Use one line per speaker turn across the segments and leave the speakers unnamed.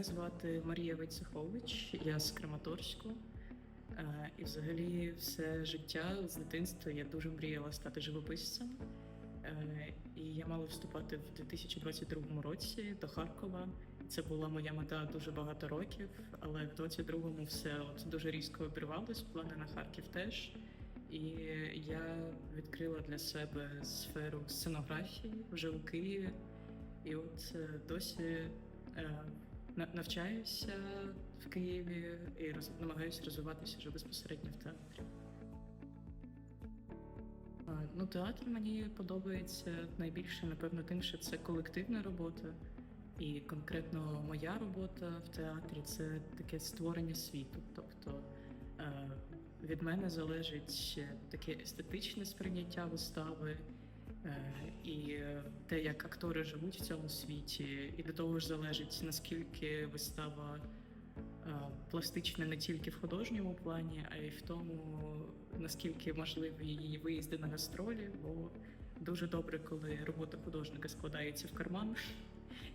Мене звати Марія Войцехович, я з Краматорську. Е, І взагалі все життя з дитинства я дуже мріяла стати живописцем. Е, І я мала вступати в 2022 році до Харкова. Це була моя мета дуже багато років, але в 22-му все от дуже різко обірвалось, плани на Харків теж. І я відкрила для себе сферу сценографії вже у Києві. І от е, досі навчаюся в Києві і роз, намагаюся розвиватися вже безпосередньо в театрі. Ну, театр мені подобається найбільше, напевно, тим, що це колективна робота. І конкретно моя робота в театрі це таке створення світу. Тобто е, від мене залежить таке естетичне сприйняття вистави, І е, те, як актори живуть в цьому світі, і до того ж залежить наскільки вистава е, пластична не тільки в художньому плані, а й в тому, наскільки можливі її виїзди на гастролі. Бо дуже добре, коли робота художника складається в карман.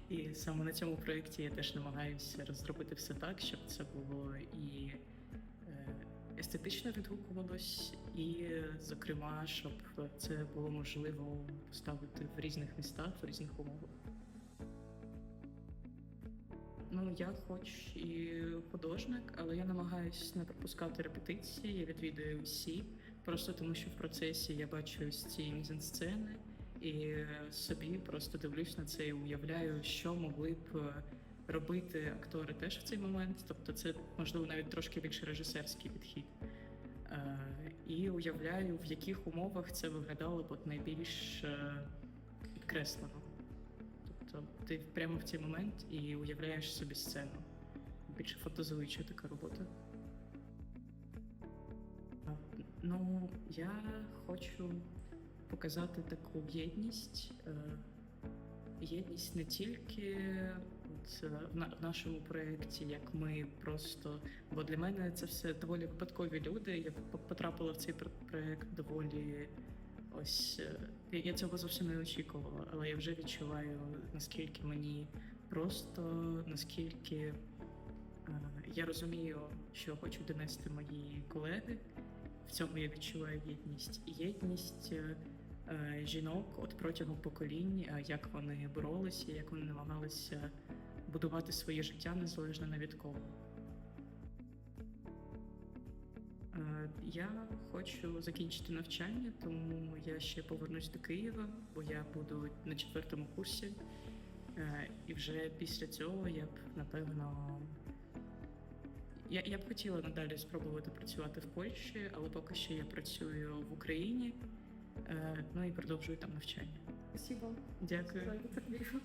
І саме на цьому проєкті я теж намагаюся розробити все так, щоб це було і естетично відгукувалось, і, зокрема, щоб це було можливо поставити в різних містах, в різних умовах. Ну, я хоч і художник, але я намагаюся не пропускати репетиції, я відвідую всі, просто тому що в процесі я бачу ці мізансцени і собі просто дивлюсь на це і уявляю, що могли б робити актори теж в цей момент. Тобто, це можливо навіть трошки більше режисерський підхід. Е, І уявляю, в яких умовах це виглядало б найбільш е, підкреслено. Тобто ти прямо в цей момент і уявляєш собі сцену. Більше фантазуюча така робота. Ну, я хочу показати таку єдність. е, Єдність не тільки е, в нашому проєкті, як ми просто. Бо для мене це все доволі випадкові люди. Я по- потрапила в цей пр- проєкт доволі ось. е, Я цього зовсім не очікувала, але я вже відчуваю, наскільки мені просто, наскільки е, я розумію, що хочуть донести мої колеги. В цьому я відчуваю єдність. Єдність е, е, жінок от протягом поколінь, е, як вони боролися, як вони намагалися будувати своє життя незалежно не від кого. Е, Я хочу закінчити навчання, тому я ще повернусь до Києва, бо я буду на четвертому курсі. Е, І вже після цього я б напевно. Я, я б хотіла надалі спробувати працювати в Польщі, але поки що я працюю в Україні, е, ну і продовжую там навчання. Дякую.
интервью.